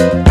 ฮั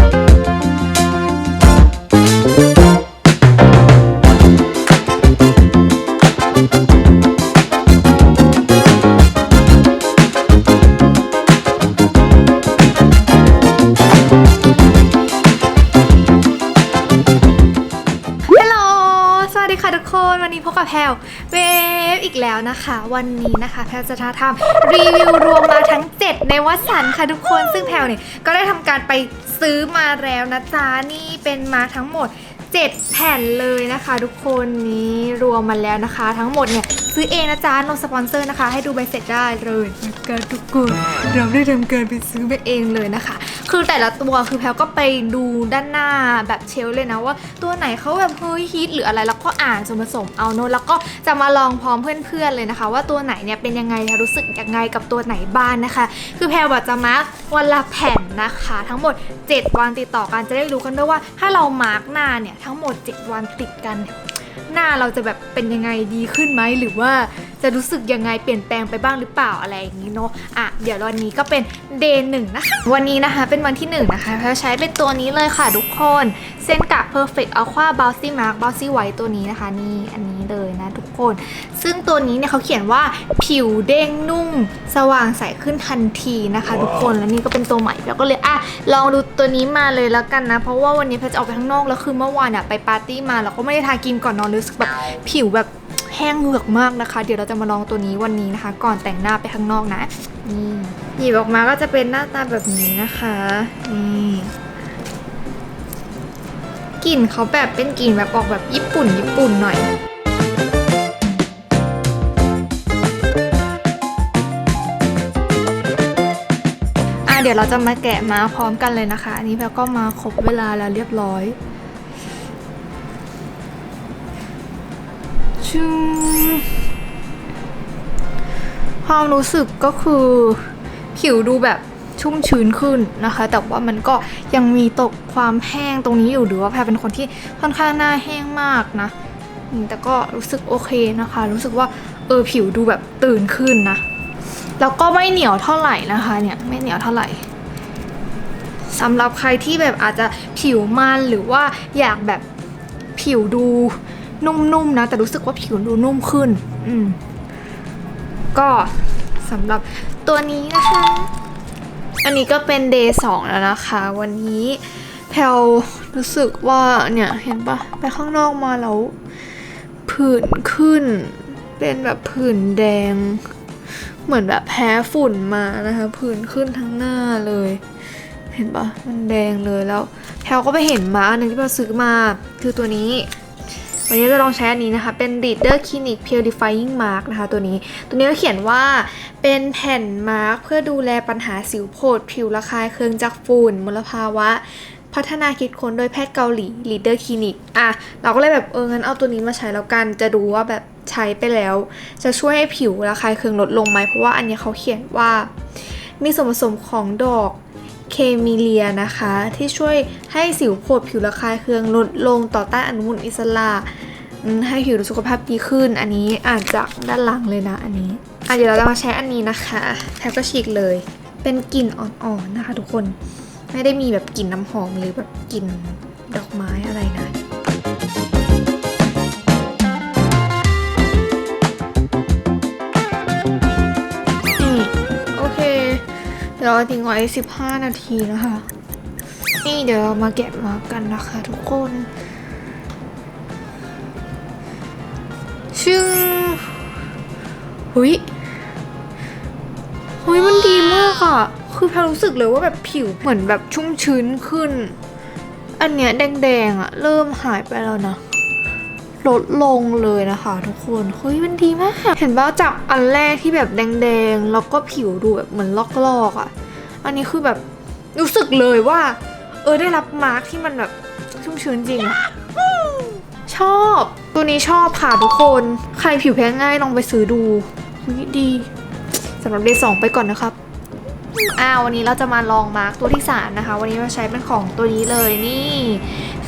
แล้วนะคะ วันนี้นะคะแพลจะทำรีวิวรวมมาทั้ง 7 ในวัสันค่ะทุกคนซึ่งแพลเนี่ยก็ได้ทำการไปซื้อมาแล้วนะจ๊ะนี่เป็นมาทั้งหมด 7 ผ่นเลยนะคะทุกคนนี้รวมมาแล้วนะคะ ทั้งหมดเนี่ยซื้อเองนะจ๊ะ no สปอนเซอร์นะคะ ให้ดูใบเสร็จได้เลยนะคะทุกคนเราได้ทำการไปซื้อไปเองเลยนะคะ คือแต่ละตัวคือแพลก็ไปดูด้านหน้าแบบเชลเลยนะว่า ตัวไหนเขาแบบเฮ้ยฮิตหรืออะไรแล้วก็อ่านส่วนผสมเอาโน้ตแล้วก็จะมาลองพร้อมเพื่อนๆเลยนะคะ ว่าตัวไหนเนี่ยเป็นยังไงรู้สึกยังไงกับตัวไหนบ้างนะคะ คือแพลแบบจะมาร์กวันละแผ่นนะคะ ทั้งหมด 7 วันติดต่อกันจะได้รู้กันด้วยว่า ถ้าเรามาร์กหน้าเนี่ยทั้งหมด7 วันติดกันเนี่ยหน้าเราจะแบบเป็นยังไงดีขึ้นไหมหรือว่าจะรู้สึกยังไงเปลี่ยนแปลงไปบ้างหรือเปล่าอะไรอย่างนี้เนาะอะเดี๋ยววันนี้ก็เป็นเดย์หนึ่งนะคะวันนี้นะคะเป็นวันที่หนึ่งนะคะเราใช้เป็นตัวนี้เลยค่ะทุกคนเส้นกะ perfect aqua bouncy mark bouncy white ตัวนี้นะคะ นี่อันนี้เลยนะทุกคน ซึ่งตัวนี้เนี่ยเขาเขียนว่าผิวเด้งนุ่ม สว่างใสขึ้นทันทีนะคะ ทุกคนแล้วนี่ก็เป็นตัวใหม่แล้วก็เลยอะลองดูตัวนี้มาเลยแล้วกันนะ เพราะว่าวันนี้แพทจะออกไปข้างนอกแล้วคือเมื่อวานอะไปปาร์ตี้มาแล้วก็ไม่ได้ทาครีมก่อนนอนรู้สึกแบบผิวแบบแห้งเหงือกมากนะคะ เดี๋ยวเราจะมาลองตัวนี้วันนี้นะคะ ก่อนแต่งหน้าไปข้างนอกนะนี่หยิบออกมาก็จะเป็นหน้าตาแบบนี้นะคะนี่กลิ่นเขาแบบเป็นกลิ่นแบบออกแบบญี่ปุ่นญี่ปุ่นหน่อยอะเดี๋ยวเราจะมาแกะมาพร้อมกันเลยนะคะ อันนี้แพลก็มาครบเวลาแล้วเรียบร้อย ชึงความรู้สึกก็คือผิวดูแบบชุ่มชื้นขึ้นนะคะ แต่ว่ามันก็ยังมีตกความแห้งตรงนี้อยู่หรือว่าแพรเป็นคนที่ค่อนข้างหน้าแห้งมากนะแต่ก็รู้สึกโอเคนะคะ รู้สึกว่าเออผิวดูแบบตื่นขึ้นนะ แล้วก็ไม่เหนียวเท่าไหร่นะคะเนี่ยไม่เหนียวเท่าไหร่สำหรับใครที่แบบอาจจะผิวมันหรือว่าอยากแบบผิวดู นุ่มๆนะ แต่รู้สึกว่าผิวดูนุ่มขึ้น อืม ก็สำหรับตัวนี้นะคะ อันนี้ก็เป็นเดย์สองแล้วนะคะ วันนี้แพลรู้สึกว่าเนี่ยเห็นปะไปข้างนอกมาแล้วผื่นขึ้น เป็นแบบผื่นแดง เหมือนแบบแพ้ฝุ่นมานะคะ ผื่นขึ้นทั้งหน้าเลย เห็นปะมันแดงเลยแล้วแพลก็ไปเห็นมาอันหนึ่งที่เราซื้อมาคือตัวนี้ วันนี้จะลองใช้อันนี้นะคะ เป็น Reader Clinic Purifying Mark นะคะ ตัวนี้ ตัวนี้ก็เขียนว่าเป็นแผ่นมาร์กเพื่อดูแลปัญหาสิวโผดผิวระคายเคืองจากฝุ่นมลภาวะ พัฒนาคิดค้นโดยแพทย์เกาหลี Leader Clinic อะ เราก็เลยแบบเอองั้นเอาตัวนี้มาใช้แล้วกัน จะดูว่าแบบใช้ไปแล้ว จะช่วยให้ผิวระคายเคืองลดลงไหมเพราะว่าอันนี้เขาเขียนว่ามีส่วนผสมของดอก เคมีเลียนะคะ ที่ช่วยให้สิวโผดผิวระคายเคืองลดลงต่อต้านอนุมูลอิสระให้ผิวสุขภาพดีขึ้น อันนี้อ่านจากด้านหลังเลยนะอันนี้อะเดี๋ยวเราจะมาใช้อันนี้นะคะแทบก็ฉีกเลย เป็นกลิ่นอ่อนๆนะคะ ทุกคนไม่ได้มีแบบกลิ่นน้ำหอมหรือแบบกลิ่นดอกไม้อะ ราทิ้งไว้ 15 นาทีนะคะ นี่เดี๋ยวเรามาแกะมากันนะคะทุกคนชึ่งหุยหุยมันดีมากอะคือแพรรู้สึกเลยว่าแบบผิวเหมือนแบบชุ่มชื้นขึ้น อันเนี้ยแดงๆอะเริ่มหายไปแล้วนะ ลดลงเลยนะคะทุกคนเฮ้ยมันดีมาก เห็นว่าจากอันแรกที่แบบแดงๆ แล้วก็ผิวดูแบบเหมือนลอกๆอะ่ะ อันนี้คือแบบรู้สึกเลยว่า เออได้รับมาร์คที่มันแบบชุ่มชื้นจริง ชอบ ตัวนี้ชอบค่ะทุกคน ใครผิวแพ้ง่ายลองไปซื้อดูดีสำหรับเดย์สองไปก่อนนะครับ อ่าวันนี้เราจะมาลองมาร์กตัวที่สามนะคะ วันนี้เราใช้เป็นของตัวนี้เลยนี่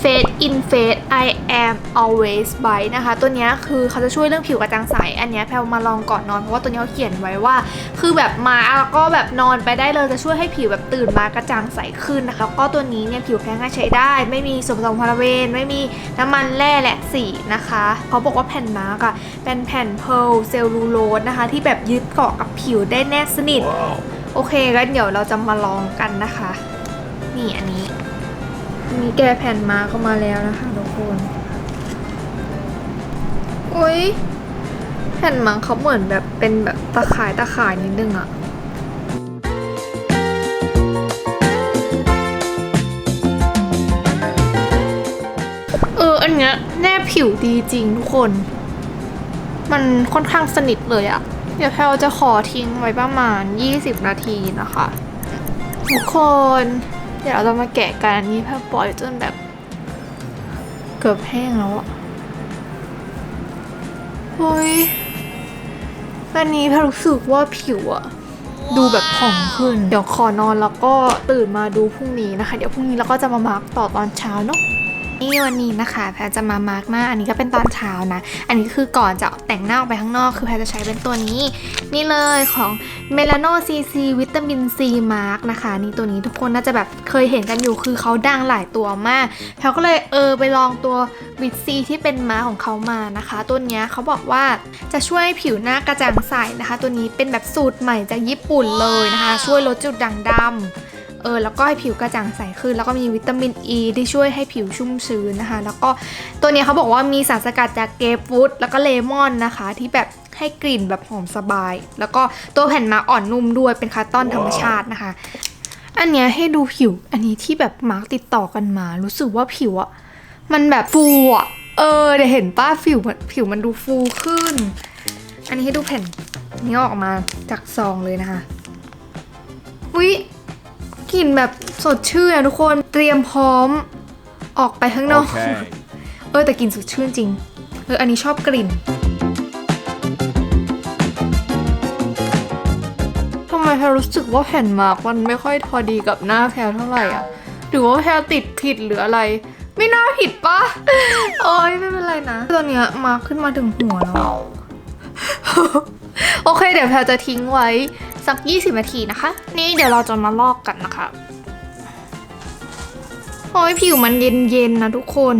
Face in Face I am always bright นะคะ ตัวนี้คือเขาจะช่วยเรื่องผิวกระจ่างใส อันนี้แพลมาลองก่อนนอน เพราะว่าตัวนี้เขาเขียนไว้ว่า คือแบบมาแล้วก็แบบนอนไปได้เลยจะช่วยให้ผิวแบบตื่นมากระจ่างใสขึ้นนะคะแล้วก็ตัวนี้เนี่ยผิวแพ้ง่ายใช้ได้ ไม่มีส่วนผสมพาราเบนไม่มีน้ำมันแร่และสีนะคะเขาบอกว่าแผ่นมาร์กอะเป็นแผ่นเพลเซลลูโลสนะคะที่แบบยึดเกาะกับผิวได้แนบสนิท โอเคงั้นเดี๋ยวเราจะมาลองกันนะคะ นี่อันนี้มีแกะแผ่นมาเข้ามาแล้วนะคะทุกคนอุ้ยแผ่นมังเขาเหมือนแบบเป็นแบบตะข่ายตะข่ายนิดนึงอะเอออันเนี้ยแนบผิวดีจริงทุกคน มันค่อนข้างสนิทเลยอะ ดี๋ยวแพลจะขอทิ้งไว้ประมาณ 20 นาทีนะคะ ทุกคน เดี๋ยวเราจะมาแกะกันอันนี้แพลปล่อยจนแบบ เกือบแห้งแล้วอะเฮ้ยวันนี้แพลรู้สึกว่าผิวอะดูแบบผ่องขึ้น เดี๋ยวขอนอนแล้วก็ตื่นมาดูพรุ่งนี้นะคะ เดี๋ยวพรุ่งนี้เราก็จะมามาร์กต่อตอนเช้าเนาะ นี่วันนี้นะคะแพรจะมามาร์กหน้า อันนี้ก็เป็นตอนเช้านะ อันนี้คือก่อนจะแต่งหน้าออกไปข้างนอก คือแพรจะใช้เป็นตัวนี้ นี่เลยของ m e l a n o CC วิตามิน C Mark นะคะ นี่ตัวนี้ทุกคนน่าจะแบบเคยเห็นกันอยู่คือเขาดังหลายตัวมากแพรก็เลยเออไปลองตัววิตซีที่เป็นมาของเขามานะคะ ตัวนี้เขาบอกว่าจะช่วยให้ผิวหน้ากระจ่างใสนะคะ ตัวนี้เป็นแบบสูตรใหม่จากญี่ปุ่นเลยนะคะ ช่วยลดจุดด่างดำ เออแล้วก็ให้ผิวกระจ่างใสขึ้น แล้วก็มีวิตามินอ e ีที่ช่วยให้ผิวชุ่มชื้นนะคะ แล้วก็ตัวเนี้ยเขาบอกว่ามีสารสกัดจากเกรปฟรุตแล้วก็เลมอนนะคะ ที่แบบให้กลิ่นแบบหอมสบาย แล้วก็ตัวแผ่นมาร์กอ่อนนุ่มด้วยเป็นคาร์ตอนธรรมชาตินะคะ อันเนี้ยให้ดูผิวอันนี้ที่แบบมาร์กติดต่อกันมา รู้สึกว่าผิวอะมันแบบฟูอะเออเดี๋ยวเห็นป้าผิวมันผิวมันดูฟูขึ้น อันนี้ให้ดูแผ่นนี้ออกมาจากซองเลยนะคะวิ กลิ่นแบบสดชื่นอะทุกคนเตรียมพร้อมออกไปข้างนอก Okay. เออแต่กลิ่นสดชื่นจริง เอออันนี้ชอบกลิ่นทำไมแพรรู้สึกว่าแผ่นมาร์กมันไม่ค่อยพอดีกับหน้าแพรเท่าไหร่อะหรือว่าแพรติดผิดหรืออะไร ไม่น่าผิดปะโอ้ยไม่เป็นไรนะตัวเนี้ยมาร์กขึ้นมาถึงหัวแล้วอะโอเค เดี๋ยวแพรจะทิ้งไว้ สัก 20 นาทีนะคะ นี่เดี๋ยวเราจะมาลอกกันนะคะโอ้ยผิวมันเย็นๆนะทุกคน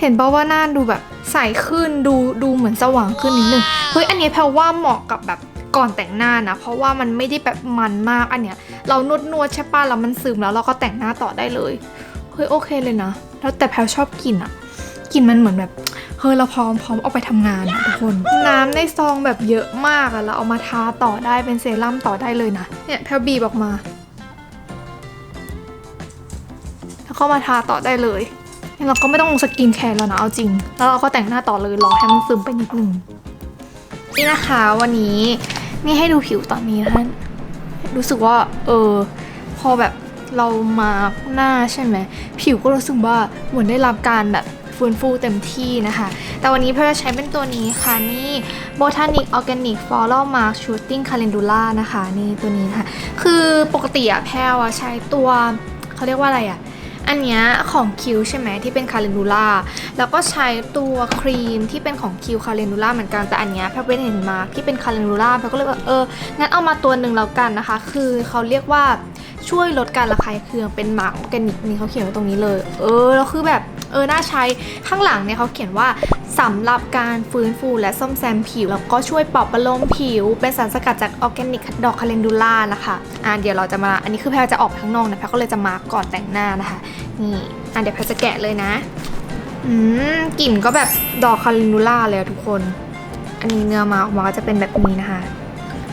เห็นป่าว่าหน้าดูแบบใสขึ้นดูดูเหมือนสว่างขึ้นนิดนึงเฮ้ยอันนี้แพลว่าเหมาะกับแบบก่อนแต่งหน้านะ เพราะว่ามันไม่ได้แบบมันมากอันเนี้ย เรานวดนวดๆใช่ป่ะแล้วมันซึมแล้วเราก็แต่งหน้าต่อได้เลยเฮ้ยโอเคเลยนะ แล้วแต่แพลชอบกลิ่นอะ กลิ่นมันเหมือนแบบเฮ้ยเราพร้อมพร้อมออกไปทำงานอะทุกคน น้ำในซองแบบเยอะมากอะเราเอามาทาต่อได้เป็นเซรั่มต่อได้เลยนะ เนี่ยแพลบีบออกมาแล้วก็มาทาต่อได้เลยเราก็ไม่ต้องลงสกินแคร์แล้วนะเอาจริง แล้วเราก็แต่งหน้าต่อเลยรอให้มันซึมไปนิดนึงนี่นะคะวันนี้นี่ให้ดูผิวตอนนี้นะคะรู้สึกว่า เออ พอแบบเรามาหน้าใช่ไหม ผิวก็รู้สึกว่าเหมือนได้รับการแบบ ฟื้นฟูเต็มที่นะคะ แต่วันนี้เพื่อใช้เป็นตัวนี้ค่ะ นี่ Botanic Organic Floral Mark Shooting Calendula นะคะ นี่ตัวนี้นะคะ คือปกติอะแพลวอะใช้ตัวเขาเรียกว่าอะไรอะอันเนี้ยของคิวใช่ไหมที่เป็นคาเลนดูล่าแล้วก็ใช้ตัวครีมที่เป็นของคิวคาเลนดูล่าเหมือนกันแต่อันเนี้ยแพลเป็นเห็นมาที่เป็นคาเลนดูล่าแพลก็เลยว่าเอองั้นเอามาตัวหนึ่งแล้วกันนะคะ คือเขาเรียกว่าช่วยลดการระคายเคืองเป็นมาร์กออร์แกนิกนี่เขาเขียนไว้ตรงนี้เลย เออแล้วคือแบบ เออ น่าใช้ ข้างหลังเนี่ยเขาเขียนว่าสำหรับการฟื้นฟูและซ่อมแซมผิว แล้วก็ช่วยปอบประโลมผิว เป็นสารสกัดจากออร์แกนิกดอกคาเลนดูล่านะคะ อ่าเดี๋ยวเราจะมา อันนี้คือแพลจะออกไปข้างนอกนะแพลก็เลยจะมาก่อนแต่งหน้านะคะ นี่ อะเดี๋ยวแพทจะแกะเลยนะ อืม กลิ่นก็แบบดอกคารินูล่าเลยอะทุกคน อันนี้เนื้อมาออกมาก็จะเป็นแบบนี้นะคะ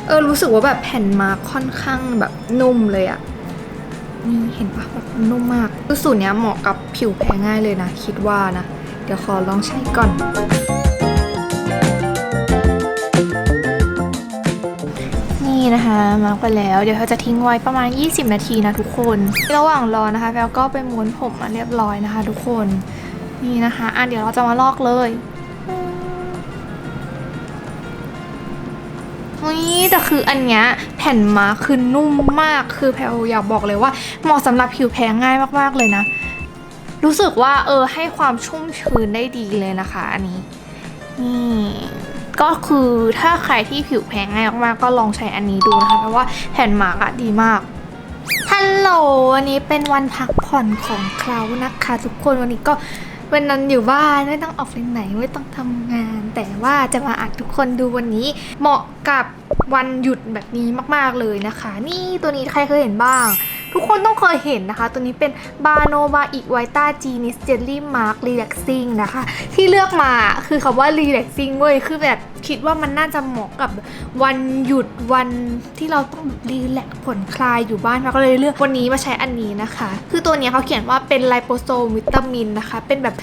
เออ รู้สึกว่าแบบแผ่นมาค่อนข้างแบบนุ่มเลยอะ นี่เห็นปะแบบนุ่มมากคือสูตรเนี้ยเหมาะกับผิวแพ้ง่ายเลยนะ คิดว่านะ เดี๋ยวขอลองใช้ก่อน นี่นะคะมาร์กไปแล้วเดี๋ยวเราจะทิ้งไว้ประมาณ 20 นาทีนะทุกคน ระหว่างรอนะคะแพลก็ไปม้วนผมมาเรียบร้อยนะคะ ทุกคนนี่นะคะ อะเดี๋ยวเราจะมาลอกเลย ยแต่คืออันเนี้ยแผ่นมาคือนุ่มมากคือแพลอยากบอกเลยว่าเหมาะสำหรับผิวแพ้ง่ายมากๆเลยนะ รู้สึกว่าเออให้ความชุ่มชื้นได้ดีเลยนะคะ อันนี้นี่ก็คือถ้าใครที่ผิวแพ้ง่ายมากๆก็ลองใช้อันนี้ดูนะคะเพราะว่าแผ่นมาร์กอะดีมากฮัลโหลวันนี้เป็นวันพักผ่อนของเขานะคะ ทุกคนวันนี้ก็วันนั้นอยู่บ้านไม่ต้องออกไปไหนไม่ต้องทำงาน แต่ว่าจะมาอัดทุกคนดูวันนี้ เหมาะกับวันหยุดแบบนี้มากๆเลยนะคะ นี่ตัวนี้ใครเคยเห็นบ้าง ทุกคนต้องเคยเห็นนะคะ ตัวนี้เป็นบาโนบาอิไวต้าจีนิสเจลลี่มาร์กรีแลกซิ่งนะคะ ที่เลือกมาคือคำว่ารีแลกซิ่งเว้ยคือแบบคิดว่ามันน่าจะเหมาะกับวันหยุดวันที่เราต้องแบบรีแลกผ่อนคลายอยู่บ้านเราก็เลยเลือกวันนี้มาใช้อันนี้นะคะ คือตัวนี้เขาเขียนว่าเป็นไลโปโซมวิตามินนะคะ เป็นแบบ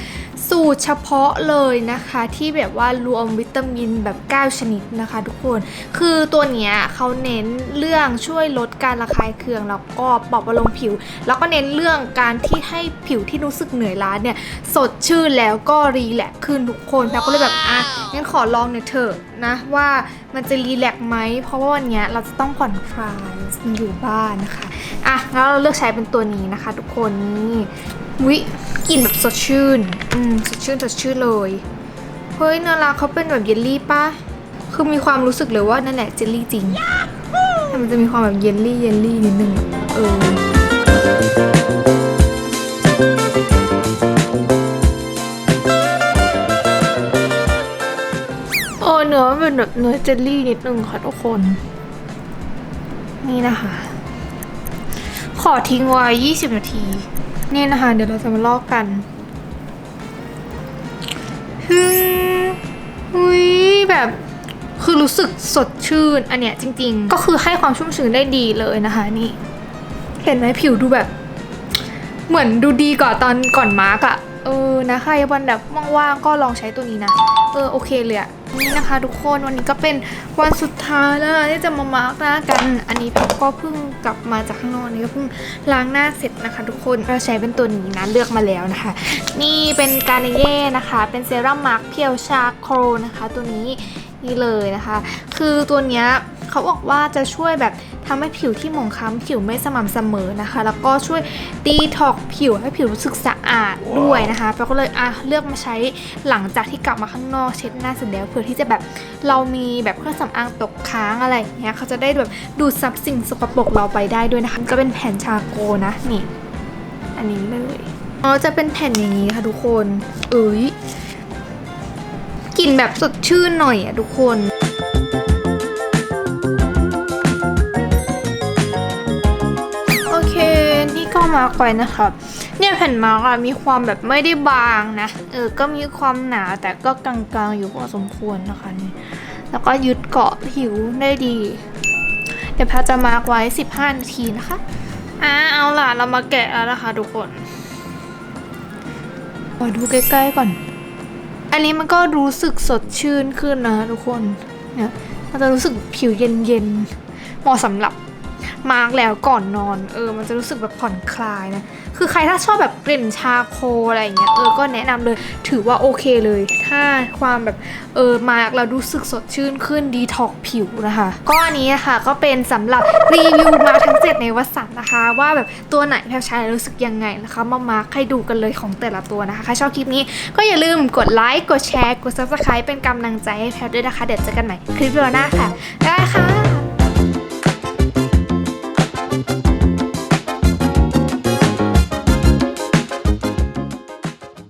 สูตรเฉพาะเลยนะคะ ที่แบบว่ารวมวิตามินแบบ 9 ชนิดนะคะ ทุกคน คือตัวนี้เขาเน้นเรื่องช่วยลดการระคายเคืองแล้วก็ปรับประโลมผิว แล้วก็เน้นเรื่องการที่ให้ผิวที่รู้สึกเหนื่อยล้าเนี่ยสดชื่นแล้วก็รีแลกซ์ขึ้นทุกคนแล้วก็เลยแบบอะงั้นขอลองหน่อยเถอะนะว่ามันจะรีแลกซ์ไหมเพราะว่าวันเนี้ยเราจะต้องผ่อนคลายอยู่บ้านนะคะอะงั้นเราเลือกใช้เป็นตัวนี้นะคะ ทุกคนนี่วิกลิ่นแบบสดชื่นอืมสดชื่นสดชื่นเลยเฮ้ยเนื้อราเขาเป็นแบบเยลลี่ปะคือมีความรู้สึกเลยว่านั่นแหละเจลลี่จริงแต่มันจะมีความแบบเยลลี่เยลลี่นิดนึงอะเออ เนื้อเจลลี่นิดนึงค่ะทุกคน นี่นะคะ ขอทิ้งไว้ 20 นาที นี่นะคะ เดี๋ยวเราจะมาลอกกันฮึอุ้ยแบบคือรู้สึกสดชื่น อันเนี้ยจริง ๆ ก็คือให้ความชุ่มชื้นได้ดีเลยนะคะนี่ เห็นไหมผิวดูแบบ เหมือนดูดีกว่าตอนก่อนมาร์กอะเออนะครวันแบบว่างๆก็ลองใช้ตัวนี้นะ เออโอเคเลยอะ นี่นะคะทุกคนวันนี้ก็เป็นวันสุดท้ายแล้วที่จะมามาร์กหน้ากัน อันนี้พี่ก็เพิ่งกลับมาจากข้างนอกนี่ก็เพิ่งล้างหน้าเสร็จนะคะ ทุกคนเราใช้เป็นตัวนี้นะเลือกมาแล้วนะคะ นี่เป็นการเย่นะคะ เป็นเซรั่มมาร์กเพียวชาโครนะคะ ตัวนี้ นี่เลยนะคะ คือตัวเนี้ยเขาบอกว่าจะช่วยแบบทำให้ผิวที่หมองคล้ำผิวไม่สม่ำเสมอนะคะ แล้วก็ช่วยตีท็อกผิวให้ผิวรู้สึกสะอาดด้วยนะคะเราก็เลยอะเลือกมาใช้หลังจากที่กลับมาข้างนอกเช็ดหน้าเสร็จแล้วเพื่อที่จะแบบเรามีแบบเครื่องสำอางตกค้างอะไรอย่างเงี้ยเขาจะได้แบบดูดซับสิ่งสกปรกเราไปได้ด้วยนะคะ ก็เป็นแผ่นชาโกนะนี่ อันนี้เลยอ๋อจะเป็นแผ่นอย่างนี้ค่ะทุกคนเอ้ย กลิ่นแบบสดชื่นหน่อยอะทุกคน โอเค นี่ก็มาไว้นะครับ เนี่ยแผ่นมาร์กอะมีความแบบไม่ได้บางนะ เออ ก็มีความหนาแต่ก็กลางๆอยู่พอสมควรนะคะนี่แล้วก็ยึดเกาะผิวได้ดี เดี๋ยวแพทจะมาร์กไว้ 15 นาทีนะคะอ่าเอาล่ะ เรามาแกะแล้วนะคะทุกคนมาดูใกล้ๆก่อน อันนี้มันก็รู้สึกสดชื่นขึ้นนะทุกคนเนี่ยมันจะรู้สึกผิวเย็นๆเหมาะสำหรับมาร์กแล้วก่อนนอน เออ มันจะรู้สึกแบบผ่อนคลายนะ คือใครถ้าชอบแบบกลิ่นชาโคอะไรอย่างเงี้ยเออก็แนะนำเลย ถือว่าโอเคเลย ถ้าความแบบเออมาร์กแล้วรู้สึกสดชื่นขึ้นดีท็อกผิวนะคะ ก็อันนี้นะคะก็เป็นสำหรับรีวิวมาทั้ง 7 ในวัสันนะคะ ว่าแบบตัวไหนแพลใช้แล้วรู้สึกยังไงนะคะมามาให้ดูกันเลยของแต่ละตัวนะคะใครชอบคลิปนี้ก็อย่าลืมกดไลค์กดแชร์กด subscribe เป็นกำลังใจให้แพลด้วยนะคะ เดี๋ยวเจอกันใหม่คลิปวิดีโอหน้าค่ะบ๊ายบายค่ะ